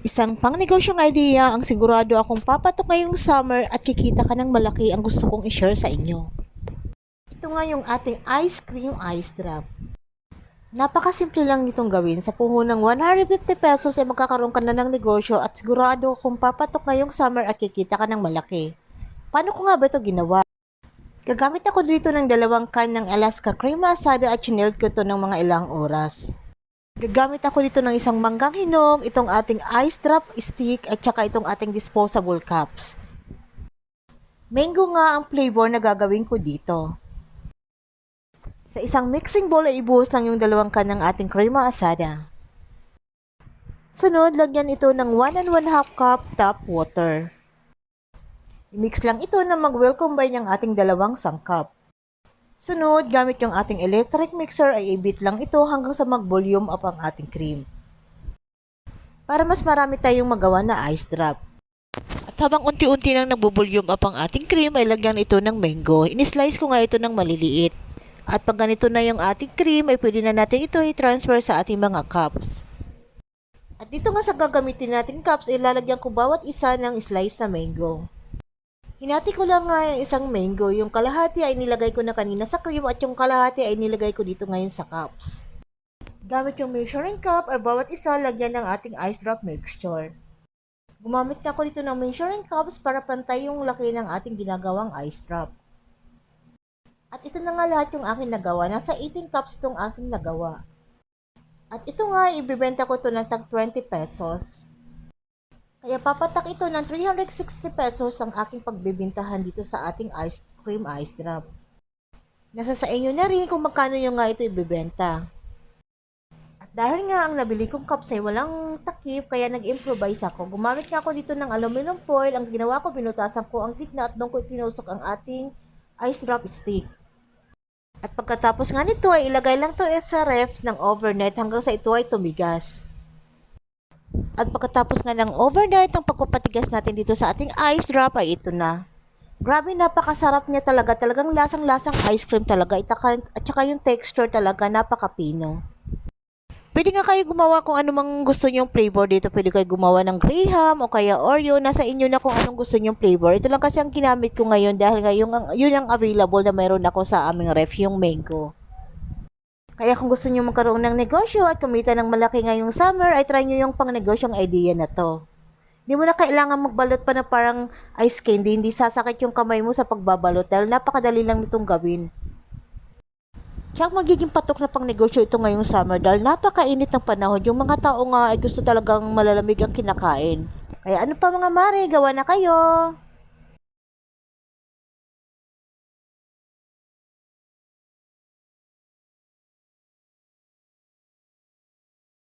Isang pangnegosyong idea ang sigurado akong papatok ngayong summer at kikita ka ng malaki ang gusto kong i-share sa inyo. Ito nga yung ating ice cream ice drop. Napakasimple lang itong gawin. Sa puhunang 150 pesos ay magkakaroon ka na ng negosyo at sigurado kung papatok ngayong summer at kikita ka ng malaki. Paano ko nga ba ito ginawa? Gagamit ako dito ng dalawang can ng Alaska Cream Asada at chinilled ko ito ng mga ilang oras. Gagamit ako dito ng isang manggang hinog, itong ating ice drop stick at saka itong ating disposable cups. Mango nga ang flavor na gagawin ko dito. Sa isang mixing bowl ay ibuhos lang yung dalawang can ng ating crema asada. Sunod, lagyan ito ng 1 and 1 half cup tap water. I-mix lang ito na mag-well combine ang ating dalawang sangkap. Sunod, gamit yung ating electric mixer ay ibit lang ito hanggang sa mag-volume up ang ating cream. Para mas marami tayong magawa na ice drop. At habang unti-unti nang nagbo-volume up ang ating cream, ay lagyan ito ng mango. Inislice ko nga ito ng maliliit. At pag ganito na yung ating cream, ay pwede na natin ito i-transfer sa ating mga cups. At dito nga sa gagamitin nating cups, ilalagyan ko bawat isa ng slice na mango. Hinati ko lang nga isang mango. Yung kalahati ay nilagay ko na kanina sa cream at yung kalahati ay nilagay ko dito ngayon sa cups. Gamit yung measuring cup ay bawat isa lagyan ng ating ice drop mixture. Gumamit ako dito ng measuring cups para pantay yung laki ng ating ginagawang ice drop. At ito na nga lahat yung aking nagawa. Nasa 18 cups itong aking nagawa. At ito nga, ibibenta ko ito ng tag 20 pesos. Kaya papatak ito ng 360 pesos ang aking pagbibintahan dito sa ating ice cream ice drop. Nasa sa inyo na rin kung magkano yung nga ito ibibenta. At dahil nga ang nabili kong cups ay walang takip, kaya nag-improvise ako. Gumamit nga ako dito ng aluminum foil. Ang ginawa ko, binutasan ko ang gitna at doon ko itinusok ang ating ice drop stick. At pagkatapos nga nito ay ilagay lang to sa ref ng overnight hanggang sa ito ay tumigas. At pagkatapos nga ng overnight, ang pagpapatigas natin dito sa ating ice drop ay ito na. Grabe, napakasarap niya talaga. Talagang lasang-lasang ice cream talaga. Itaka, at saka yung texture talaga, napakapino. Pwede nga kayo gumawa kung ano mang gusto nyong flavor dito. Pwede kayo gumawa ng Graham o kaya Oreo. Nasa inyo na kung anong gusto nyong flavor. Ito lang kasi ang ginamit ko ngayon dahil nga yung, yun ang available na mayroon ako sa aming ref, yung mango. Kaya kung gusto nyo magkaroon ng negosyo at kumita ng malaki ngayong summer, ay try nyo yung pang negosyong idea na to. Hindi mo na kailangan magbalot pa na parang ice candy, hindi sasakit yung kamay mo sa pagbabalot dahil napakadali lang nitong gawin. Siyang magiging patok na pang negosyo ito ngayong summer dahil napakainit ng panahon. Yung mga tao nga ay gusto talagang malalamig ang kinakain. Kaya ano pa mga mare, gawa na kayo!